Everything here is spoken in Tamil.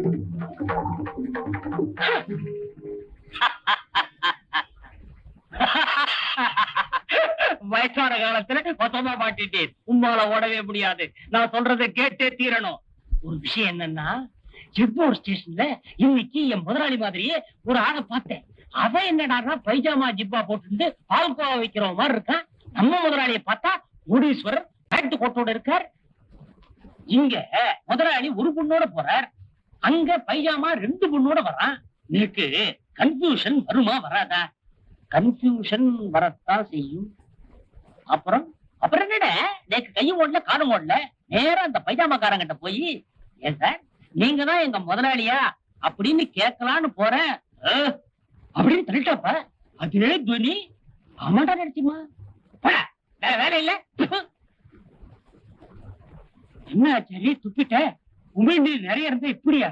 வயசான காலத்துல மொத்தமா மாட்டிட்டேன். உம்மால ஓடவே முடியாது. நான் சொல்றதை கேட்டே தீரணும். ஒரு விஷயம் என்னன்னா ஜிப்போர் ஸ்டேஷன்ல இன்னைக்கு என் முதலாளி மாதிரியே ஒரு ஆளை பார்த்தேன். அவன் என்னடா பைஜாமா ஜிப்பா போட்டு பால்கோவா வைக்கிற மாதிரி இருக்கான். நம்ம முதலாளியை பார்த்தா கோடீஸ்வரர் பேண்ட் கோட்டோட இருக்கார். இங்க முதலாளி ஒரு பொண்ணோட போறார். அங்க பையாமா ரெண்டு பொண்ணோட வர்றான். நீக்கு கன்ஃபியூஷன் வருமா வராதா? கன்ஃபியூஷன் வரத்தான் செய்யும். அப்புறம் அப்புறம் என்னட? நேக்கு கையும் ஓடல காலும் ஓடல. நேரா அந்த பைஜாமாக்காரங்கிட்ட போய் ஏன் சார் நீங்க தான் எங்க முதலாளியா? அப்படின்னு கேட்கலான்னு போறேன். அப்படின்னு தள்ளிட்டப்ப அதே துவனி அமண்டா நடிச்சுமா? வேற வேலை இல்ல. என்ன சரி துப்பிட்ட? உமிழ்நீர் நிறைய இருந்தா இப்படியா?